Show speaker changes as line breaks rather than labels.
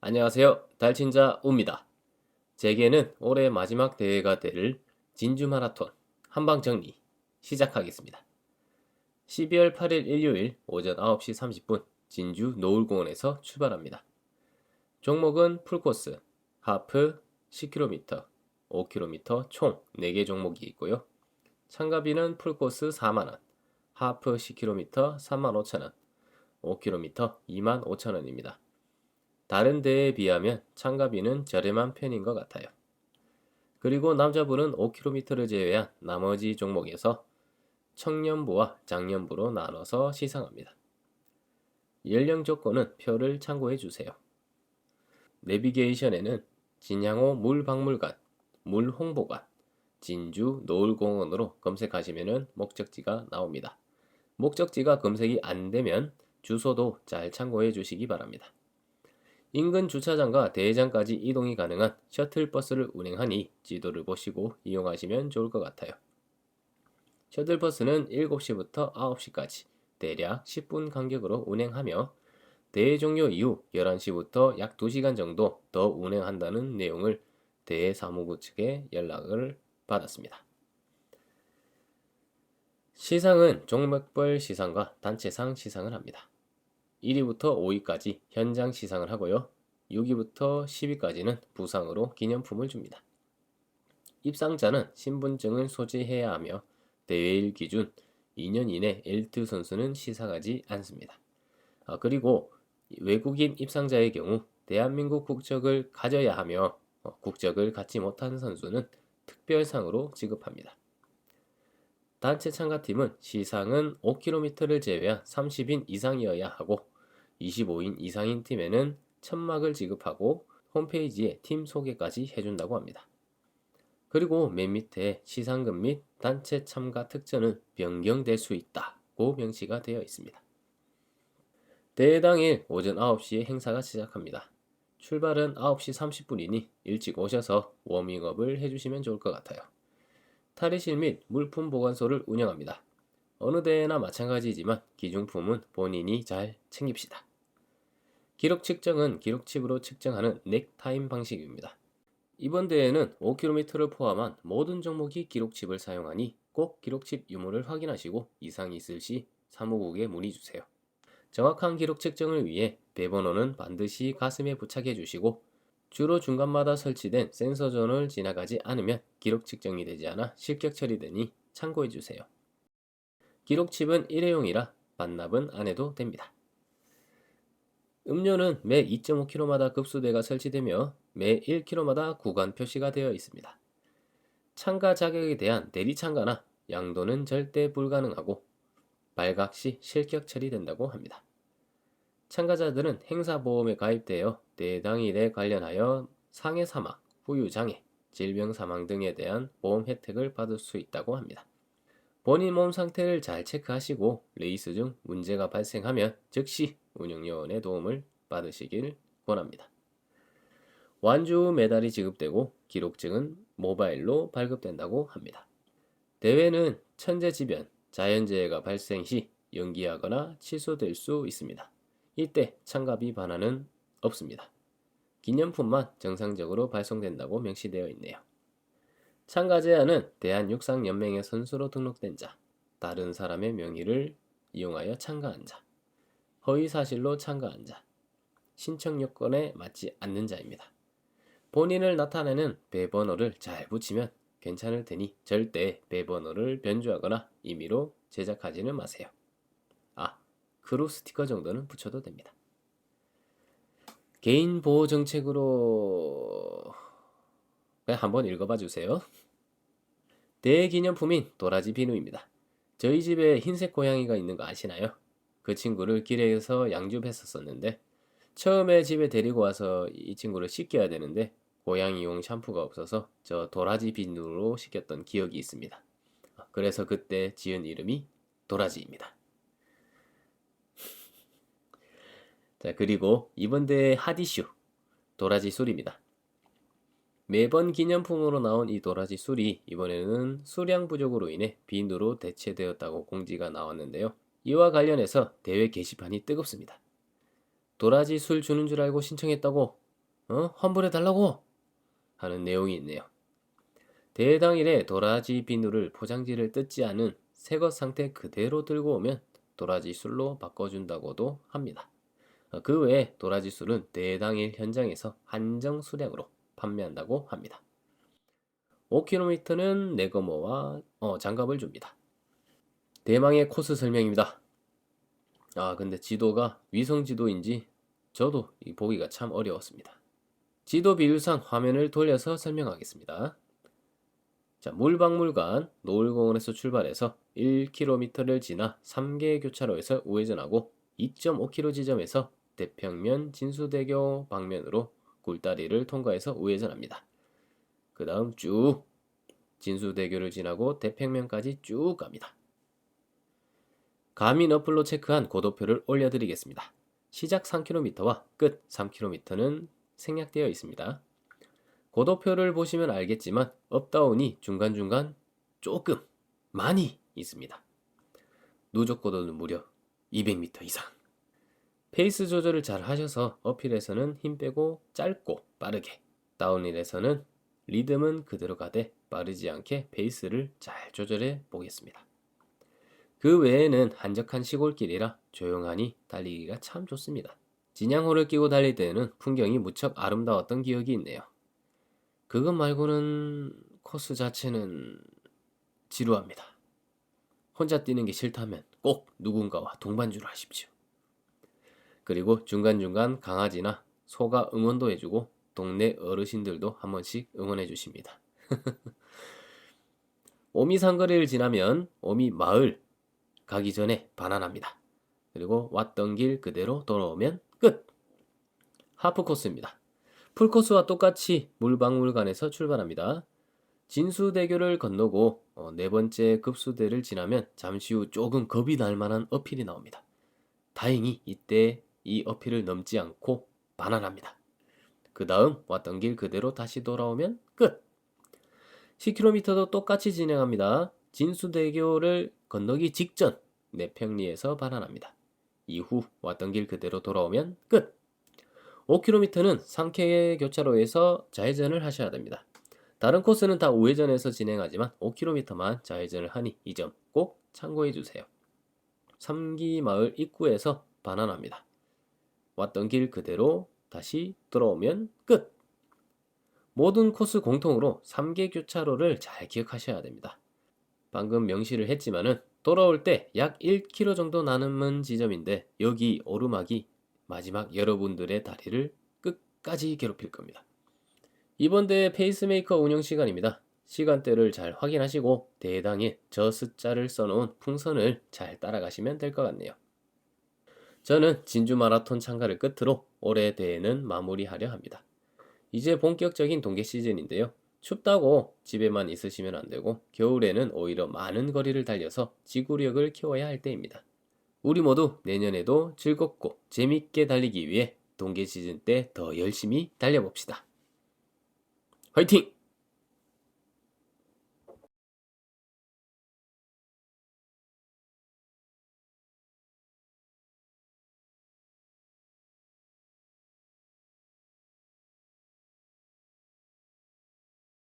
안녕하세요. 달친자 우입니다. 제게는 올해 마지막 대회가 될 진주 마라톤 한방 정리 시작하겠습니다. 12월 8일 일요일 오전 9시 30분 진주 노을공원에서 출발합니다. 종목은 풀코스, 하프 10km, 5km 총 4개 종목이 있고요. 참가비는 풀코스 4만원, 하프 10km 35,000원, 5km 25,000원입니다. 다른 대회에 비하면 참가비는 저렴한 편인 것 같아요. 그리고 남자부는 5km를 제외한 나머지 종목에서 청년부와 장년부로 나눠서 시상합니다. 연령 조건은 표를 참고해 주세요. 내비게이션에는 진양호 물박물관, 물홍보관, 진주 노을공원으로 검색하시면 목적지가 나옵니다. 목적지가 검색이 안 되면 주소도 잘 참고해 주시기 바랍니다. 인근 주차장과 대회장까지 이동이 가능한 셔틀버스를 운행하니 지도를 보시고 이용하시면 좋을 것 같아요. 셔틀버스는 7시부터 9시까지 대략 10분 간격으로 운행하며 대회 종료 이후 11시부터 약 2시간 정도 더 운행한다는 내용을 대회 사무부 측에 연락을 받았습니다. 시상은 종목별 시상과 단체상 시상을 합니다. 1위부터 5위까지 현장 시상을 하고요. 6위부터 10위까지는 부상으로 기념품을 줍니다. 입상자는 신분증을 소지해야 하며 대회일 기준 2년 이내 엘트 선수는 시상하지 않습니다. 아, 그리고 외국인 입상자의 경우 대한민국 국적을 가져야 하며 어, 국적을 갖지 못한 선수는 특별상으로 지급합니다. 단체 참가팀은 시상은 5km를 제외한 30인 이상이어야 하고 25인 이상인 팀에는 천막을 지급하고 홈페이지에 팀 소개까지 해준다고 합니다. 그리고 맨 밑에 시상금 및 단체 참가 특전은 변경될 수 있다고 명시가 되어 있습니다. 대회 당일 오전 9시에 행사가 시작합니다. 출발은 9시 30분이니 일찍 오셔서 워밍업을 해주시면 좋을 것 같아요. 탈의실 및 물품 보관소를 운영합니다. 어느 대회나 마찬가지지만 기중품은 본인이 잘 챙깁시다. 기록 측정은 기록칩으로 측정하는 넥타임 방식입니다. 이번 대회는 5km를 포함한 모든 종목이 기록칩을 사용하니 꼭 기록칩 유무를 확인하시고 이상이 있을 시 사무국에 문의 주세요. 정확한 기록 측정을 위해 배번호는 반드시 가슴에 부착해 주시고 주로 중간마다 설치된 센서존을 지나가지 않으면 기록 측정이 되지 않아 실격 처리되니 참고해 주세요. 기록칩은 일회용이라 반납은 안 해도 됩니다. 음료는 매 2.5km마다 급수대가 설치되며 매 1km마다 구간 표시가 되어 있습니다. 참가 자격에 대한 대리 참가나 양도는 절대 불가능하고 발각 시 실격 처리된다고 합니다. 참가자들은 행사보험에 가입되어 대당일에 관련하여 상해 사망, 후유 장애, 질병 사망 등에 대한 보험 혜택을 받을 수 있다고 합니다. 본인 몸 상태를 잘 체크하시고 레이스 중 문제가 발생하면 즉시 운영요원의 도움을 받으시길 권합니다. 완주 메달이 지급되고 기록증은 모바일로 발급된다고 합니다. 대회는 천재지변, 자연재해가 발생 시 연기하거나 취소될 수 있습니다. 이때 참가비 반환은 없습니다. 기념품만 정상적으로 발송된다고 명시되어 있네요. 참가 제한은 대한육상연맹의 선수로 등록된 자, 다른 사람의 명의를 이용하여 참가한 자, 허위 사실로 참가한 자, 신청 요건에 맞지 않는 자입니다. 본인을 나타내는 배번호를 잘 붙이면 괜찮을 테니 절대 배번호를 변조하거나 임의로 제작하지는 마세요. 아, 크루 스티커 정도는 붙여도 됩니다. 개인 보호 정책으로 그냥 한번 읽어봐 주세요. 대기념품인 도라지 비누입니다. 저희 집에 흰색 고양이가 있는 거 아시나요? 그 친구를 길에서 양줍했었었는데 처음에 집에 데리고 와서 이 친구를 씻겨야 되는데 고양이용 샴푸가 없어서 저 도라지 비누로 씻겼던 기억이 있습니다. 그래서 그때 지은 이름이 도라지입니다. 자, 그리고 이번 대회 핫이슈 도라지 술입니다. 매번 기념품으로 나온 이 도라지 술이 이번에는 수량 부족으로 인해 비누로 대체되었다고 공지가 나왔는데요. 이와 관련해서 대회 게시판이 뜨겁습니다. 도라지 술 주는 줄 알고 신청했다고 어? 환불해 달라고 하는 내용이 있네요. 대당일에 도라지 비누를 포장지를 뜯지 않은 새것 상태 그대로 들고 오면 도라지 술로 바꿔준다고도 합니다. 어, 그 외에 도라지 술은 대당일 현장에서 한정 수량으로 판매한다고 합니다. 5km는 네거모와 어, 장갑을 줍니다. 대망의 코스 설명입니다. 아, 근데 지도가 위성 지도인지 저도 이 보기가 참 어려웠습니다. 지도 비율상 화면을 돌려서 설명하겠습니다. 자, 물박물관 노을공원에서 출발해서 1km를 지나 3개 교차로에서 우회전하고 2.5km 지점에서 대평면 진수대교 방면으로 굴다리를 통과해서 우회전합니다. 그 다음 쭉 진수대교를 지나고 대평면까지 쭉 갑니다. 가민 어플로 체크한 고도표를 올려드리겠습니다. 시작 3km와 끝 3km는 생략되어 있습니다. 고도표를 보시면 알겠지만 업다운이 중간중간 조금 많이 있습니다. 누적 고도는 무려 200m 이상. 페이스 조절을 잘 하셔서 어필에서는 힘 빼고 짧고 빠르게, 다운힐에서는 리듬은 그대로 가되 빠르지 않게 페이스를 잘 조절해 보겠습니다. 그 외에는 한적한 시골길이라 조용하니 달리기가 참 좋습니다. 진양호를 끼고 달릴 때에는 풍경이 무척 아름다웠던 기억이 있네요. 그것 말고는 코스 자체는 지루합니다. 혼자 뛰는 게 싫다면 꼭 누군가와 동반주를 하십시오. 그리고 중간중간 강아지나 소가 응원도 해주고 동네 어르신들도 한 번씩 응원해 주십니다. 오미 산거리를 지나면 오미 마을 가기 전에 반환합니다. 그리고 왔던 길 그대로 돌아오면 끝! 하프 코스입니다. 풀코스와 똑같이 물박물관에서 출발합니다. 진수대교를 건너고 어, 네 번째 급수대를 지나면 잠시 후 조금 겁이 날 만한 어필이 나옵니다. 다행히 이때 이 어필을 넘지 않고 반환합니다. 그 다음 왔던 길 그대로 다시 돌아오면 끝! 10km도 똑같이 진행합니다. 진수대교를 건너기 직전 내평리에서 반환합니다. 이후 왔던 길 그대로 돌아오면 끝! 5km는 상계 교차로에서 좌회전을 하셔야 됩니다. 다른 코스는 다 우회전해서 진행하지만 5km만 좌회전을 하니 이 점 꼭 참고해 주세요. 삼기 마을 입구에서 반환합니다. 왔던 길 그대로 다시 돌아오면 끝! 모든 코스 공통으로 3개 교차로를 잘 기억하셔야 됩니다. 방금 명시를 했지만은 돌아올 때 약 1km 정도 남은 지점인데 여기 오르막이 마지막 여러분들의 다리를 끝까지 괴롭힐 겁니다. 이번 대회 페이스메이커 운영 시간입니다. 시간대를 잘 확인하시고 대당에 저 숫자를 써놓은 풍선을 잘 따라가시면 될 것 같네요. 저는 진주 마라톤 참가를 끝으로 올해 대회는 마무리하려 합니다. 이제 본격적인 동계 시즌인데요. 춥다고 집에만 있으시면 안 되고 겨울에는 오히려 많은 거리를 달려서 지구력을 키워야 할 때입니다. 우리 모두 내년에도 즐겁고 재밌게 달리기 위해 동계 시즌 때 더 열심히 달려봅시다. 화이팅!